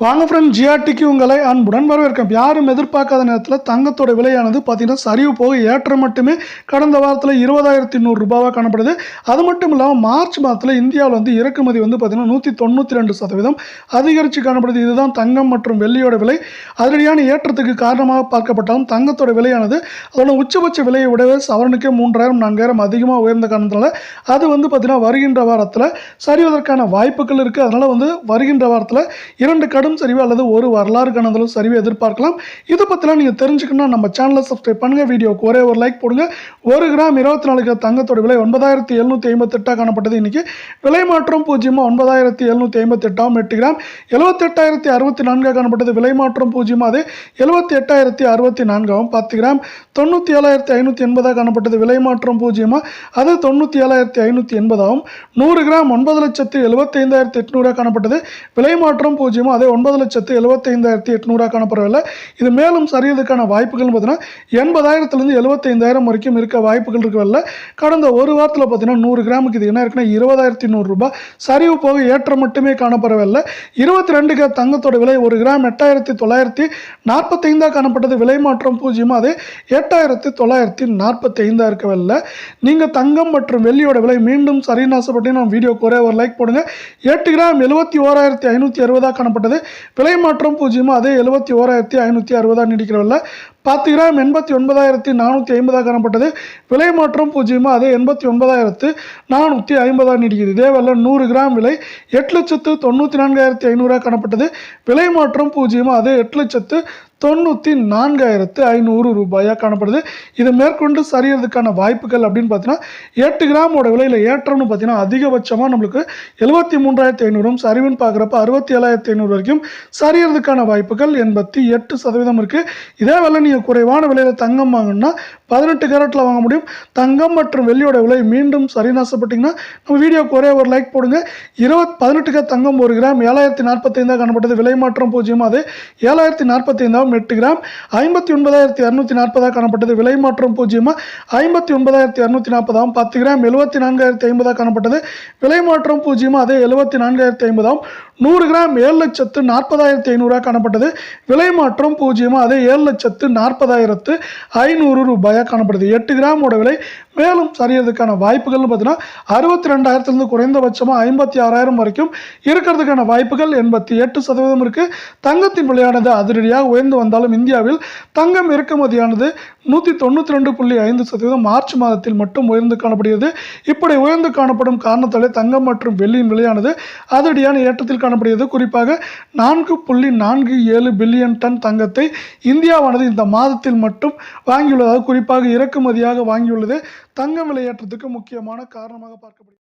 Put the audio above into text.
வாங்க ஃப்ரெண்ட் ஜிஆர்டிக்கு உங்களை அன்புடன் வரவேற்கும் யாரும் எதிர்பார்க்காத நேரத்தில் தங்கத்தோட விலையானது பார்த்தீங்கன்னா சரிவு போக ஏற்றம் மட்டுமே கடந்த வாரத்தில் இருபதாயிரத்தி நூறு ரூபாவாக காணப்படுது. அது மட்டும் இல்லாமல் மார்ச் மாதத்தில் இந்தியாவில் வந்து இறக்குமதி வந்து பார்த்திங்கன்னா நூற்றி தொண்ணூற்றி ரெண்டு சதவீதம் அதிகரித்து காணப்படுது. இதுதான் தங்கம் மற்றும் வெள்ளியோட விலை. அதிரடியான ஏற்றத்துக்கு காரணமாக பார்க்கப்பட்டாலும் தங்கத்தோட விலையானது அதோட உச்சபட்ச விலையை விடவே சவரனுக்கே மூன்றாயிரம் நான்காயிரம் அதிகமாக உயர்ந்த காரணத்தினால அது வந்து பார்த்திங்கன்னா வருகின்ற வாரத்தில் சரிவதற்கான வாய்ப்புகள் இருக்குது அதனால் வந்து வருகின்ற வாரத்தில் இரண்டு கடும் சரிவு? அல்லது ஒரு வரலாறு கணதலும் சரிவு எதிர்பார்க்கலாம். இதை பற்றிலாம் நீங்கள் தெரிஞ்சுக்கணும்னா நம்ம சேனலை சப்ஸ்கிரைப் பண்ணுங்கள் வீடியோக்கு ஒரே ஒரு லைக் போடுங்க. ஒரு கிராம் இருபத்தி நாலு தங்கத்தோட விலை ஒன்பதாயிரத்தி எழுநூற்றி ஐம்பத்தெட்டாக காணப்பட்டது. இன்றைக்கி விலை மாற்றம் பூஜ்ஜியமாக ஒன்பதாயிரத்தி எழுநூற்றி ஐம்பத்தெட்டாம் எட்டு கிராம். எழுபத்தெட்டாயிரத்தி அறுபத்தி நான்காக காணப்பட்டது. விலை மாற்றம் பூஜ்ஜியமாக அது எழுபத்தி எட்டாயிரத்தி அறுபத்தி நான்காகவும் பத்து கிராம். தொண்ணூற்றி ஏழாயிரத்தி ஐநூற்றி எண்பதாக காணப்பட்டது. விலை மாற்றம் பூஜ்ஜியமாக அது தொண்ணூற்றி ஏழாயிரத்தி ஐநூற்றி எண்பதாகவும் நூறு கிராம் ஒன்பது லட்சத்து எழுபத்தைந்தாயிரத்தி எட்நூறாக காணப்பட்டது. விலை மாற்றம் பூஜ்ஜியமாக அதே ஒன்பது லட்சத்து எழுபத்தைந்தாயிரத்தி எட்நூறாக காணப்படவில்லை. இது மேலும் சரியதுக்கான வாய்ப்புகள் பார்த்தீங்கன்னா எண்பதாயிரத்துலேருந்து எழுபத்தைந்தாயிரம் வரைக்கும் இருக்க வாய்ப்புகள் இருக்கவில்லை. கடந்த ஒரு வாரத்தில் பார்த்தீங்கன்னா நூறு கிராமுக்கு இது என்ன இருக்குன்னா இருபதாயிரத்தி நூறுரூபா சரிவு போக ஏற்றம் மட்டுமே காணப்படவில்லை. இருபத்தி ரெண்டு கிராம் தங்கத்தோட விலை ஒரு கிராம் எட்டாயிரத்தி தொள்ளாயிரத்தி நாற்பத்தைந்தாக காணப்பட்டது. விலை மாற்றம் பூஜ்ஜியமாக அது எட்டாயிரத்தி தொள்ளாயிரத்தி நாற்பத்தைந்தாக இருக்கவில்லை. நீங்கள் தங்கம் மற்றும் வெள்ளியோட விலை மீண்டும் சரி ஆசைப்பட்டு நம்ம வீடியோ குறைய ஒரு லைக் போடுங்க. எட்டு கிராம் எழுபத்தி ஓராயிரத்தி ஐநூற்றி அறுபதாக காணப்பட்டது. விலை மாற்றம் பூஜ்ஜியமாக அதே எழுபத்தி ஓராயிரத்தி ஐநூற்றி அறுபதாக நீடிக்கிறவில்லை. பத்து கிராம் எண்பத்தி ஒன்பதாயிரத்தி நானூற்றி ஐம்பதாக காணப்பட்டது. விலை மாற்றம் பூஜ்ஜியமாக அதே எண்பத்தி ஒன்பதாயிரத்து நானூற்றி ஐம்பதாக நீடிக்கிறது இதே நூறு கிராம் விலை எட்டு லட்சத்து தொண்ணூற்றி நான்காயிரத்தி ஐநூறாக காணப்பட்டது. விலை மாற்றம் பூஜ்ஜியமாக அதே எட்டு லட்சத்து தொண்ணூற்றி நான்காயிரத்து ஐநூறு ரூபாயாக காணப்படுது. இதை மேற்கொண்டு சரியறதுக்கான வாய்ப்புகள் அப்படின்னு பார்த்தீங்கன்னா எட்டு கிராமோட விலையில் ஏற்றம்னு பார்த்தீங்கன்னா அதிகபட்சமாக நம்மளுக்கு எழுபத்தி மூன்றாயிரத்தி ஐநூறும் சரிவுன்னு பார்க்குறப்ப அறுபத்தி ஏழாயிரத்தி ஐநூறு வரைக்கும் சரியறதுக்கான வாய்ப்புகள் எண்பத்தி எட்டு சதவீதம் இருக்குது இதே வேலை நீங்கள் குறைவான விலையில் தங்கம் வாங்கணும்னா பதினெட்டு கேரட்டில் வாங்க முடியும். தங்கம் மற்றும் வெள்ளியோட விலை மீண்டும் சரி ஆசைப்பட்டீங்கன்னா நம்ம வீடியோக்கு ஒரே ஒரு லைக் போடுங்க. இருபத் பதினெட்டு தங்கம் ஒரு கிராம் ஏழாயிரத்தி நாற்பத்தைந்தாக காணப்பட்டது. விலை மாற்றம் பூஜ்ஜியமாக அது? ஏழாயிரத்தி கிராம் எட்டு கிராம் ஐம்பத்தி ஒன்பதாயிரத்தி இரநூத்தி நாற்பதாக காணப்பட்டது. விலை மாற்றம் பூஜ்ஜியமாக ஐம்பத்தி ஒன்பதாயிரத்தி அறுநூத்தி நாற்பதாகவும் பத்து கிராம் எழுபத்தி நான்காயிரத்தி ஐம்பதாக காணப்பட்டது. விலை மாற்றம் பூஜ்ஜியமாக அதே எழுபத்தி நான்காயிரத்தி ஐம்பதாகவும் நூறு கிராம் ஏழு லட்சத்து நாற்பதாயிரத்தி ஐநூறுரூவா காணப்பட்டது. விலை மாற்றம் பூஜ்ஜியமாக அதே ஏழு லட்சத்து நாற்பதாயிரத்து ஐநூறு ரூபாயாக காணப்படுது. எட்டு கிராமோட விலை மேலும் சரியறதுக்கான வாய்ப்புகள்னு பார்த்தீங்கன்னா அறுபத்தி ரெண்டாயிரத்துலேருந்து குறைந்தபட்சமாக ஐம்பத்தி ஆறாயிரம் வரைக்கும் இருக்கிறதுக்கான வாய்ப்புகள் எண்பத்தி எட்டு சதவீதம் இருக்குது தங்கத்தின் விலையானது அதிரடியாக உயர்ந்து வந்தாலும் இந்தியாவில் தங்கம் இறக்குமதியானது நூற்றி தொண்ணூற்றி ரெண்டு புள்ளி ஐந்து சதவீதம் மார்ச் மாதத்தில் மட்டும் உயர்ந்து காணப்படுகிறது. இப்படி உயர்ந்து காணப்படும் காரணத்தாலே தங்கம் மற்றும் வெள்ளியின் விலையானது அதிரடியான ஏற்றத்தில் காணப்படுகிறது. குறிப்பாக நான்கு புள்ளி நான்கு ஏழு பில்லியன் டன் தங்கத்தை இந்தியாவானது இந்த மாதத்தில் மட்டும் வாங்கியுள்ளதாக குறிப்பாக இறக்குமதியாக வாங்கியுள்ளது. தங்கம் விலையேற்றத்துக்கு முக்கியமான காரணமாக பார்க்கப்படுகிறது.